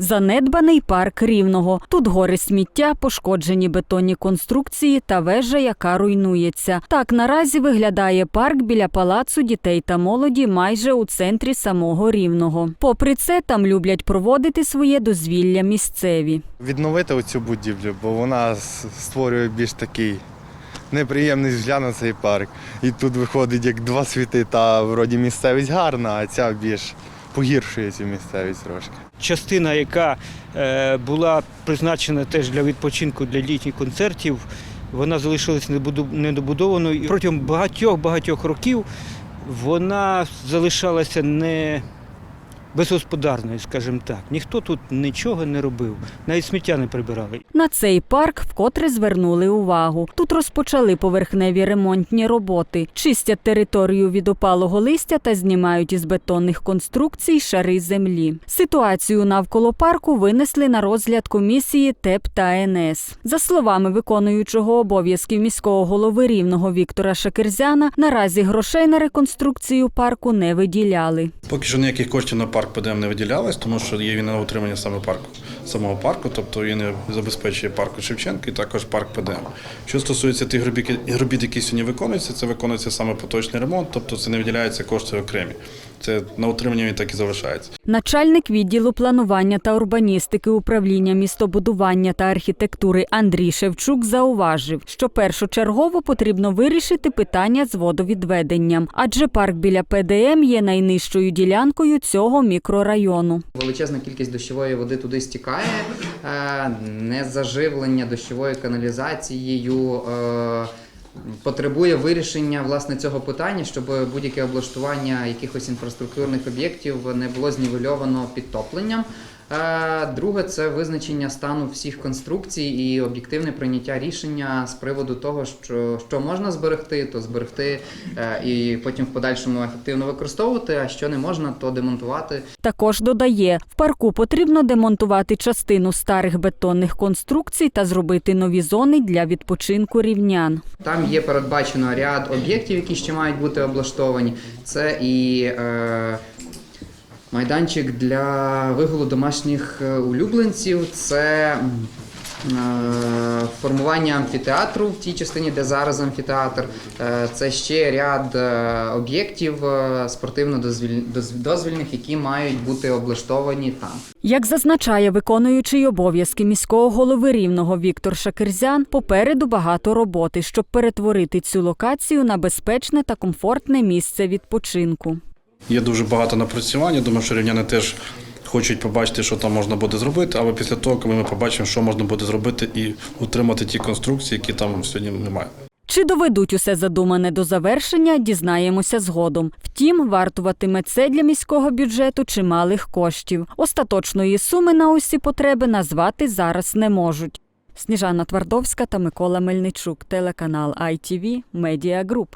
Занедбаний парк рівного. Тут гори сміття, пошкоджені бетонні конструкції та вежа, яка руйнується. Так наразі виглядає парк біля палацу дітей та молоді майже у центрі самого рівного. Попри це, там люблять проводити своє дозвілля місцеві. Відновити оцю будівлю, бо вона створює більш такий неприємний взгляд на цей парк. І тут виходить як два світи, та вроді місцевість гарна, а ця більш погіршує цю місцевість трошки. частина, яка е, була призначена теж для відпочинку для літніх концертів, вона залишилась недобудованою. І Протягом багатьох-багатьох років вона залишалася не безгосподарною, скажімо так. Ніхто тут нічого не робив, навіть сміття не прибирали. На цей парк вкотре звернули увагу. Тут розпочали поверхневі ремонтні роботи, чистять територію від опалого листя та знімають із бетонних конструкцій шари землі. Ситуацію навколо парку винесли на розгляд комісії ТЕП та НС. За словами виконуючого обов'язків міського голови рівного Віктора Шакерзяна, наразі грошей на реконструкцію парку не виділяли. Поки що ніяких коштів на парк ПДМ не виділялось, тому що є він на утримання саме парку, самого парку, тобто він забезпечує парку Шевченка і також парк ПДМ. Що стосується тих робіт, які сьогодні виконуються, це виконується саме поточний ремонт, тобто це не виділяються кошти окремі. Це на утримання він так і залишається. Начальник відділу планування та урбаністики управління містобудування та архітектури Андрій Шевчук зауважив, що першочергово потрібно вирішити питання з водовідведенням, адже парк біля ПДМ є найнижчою ділянкою цього мікрорайону. Величезна кількість дощової води туди стікає, е, незаживлення дощовою каналізацією. Потребує вирішення власне цього питання, щоб будь-яке облаштування якихось інфраструктурних об'єктів не було знівельовано підтопленням. Е, Друге це визначення стану всіх конструкцій і об'єктивне прийняття рішення з приводу того, що, що можна зберегти, то зберегти е, і потім в подальшому ефективно використовувати, а що не можна, то демонтувати Також додає, в парку потрібно демонтувати частину старих бетонних конструкцій та зробити нові зони для відпочинку рівнян. Там є передбачено ряд об'єктів, які ще мають бути облаштовані. Це і е, майданчик для вигулу домашніх е, улюбленців, це е, формування амфітеатру в тій частині, де зараз амфітеатр. Е, це ще ряд об'єктів спортивно-дозвільних, які мають бути облаштовані там. Як зазначає виконуючий обов'язки міського голови рівного Віктор Шакерзян, попереду багато роботи, щоб перетворити цю локацію на безпечне та комфортне місце відпочинку. Є дуже багато напрацювань. Я думаю, що рівняни теж хочуть побачити, що там можна буде зробити, але після того, коли ми побачимо, що можна буде зробити і утримати ті конструкції, які там сьогодні немає. Чи доведуть усе задумане до завершення, дізнаємося згодом. Втім, вартуватиме це для міського бюджету чималих коштів. Остаточної суми на усі потреби назвати зараз не можуть. Сніжана Твардовська та Микола Мельничук, телеканал ITV Media Group.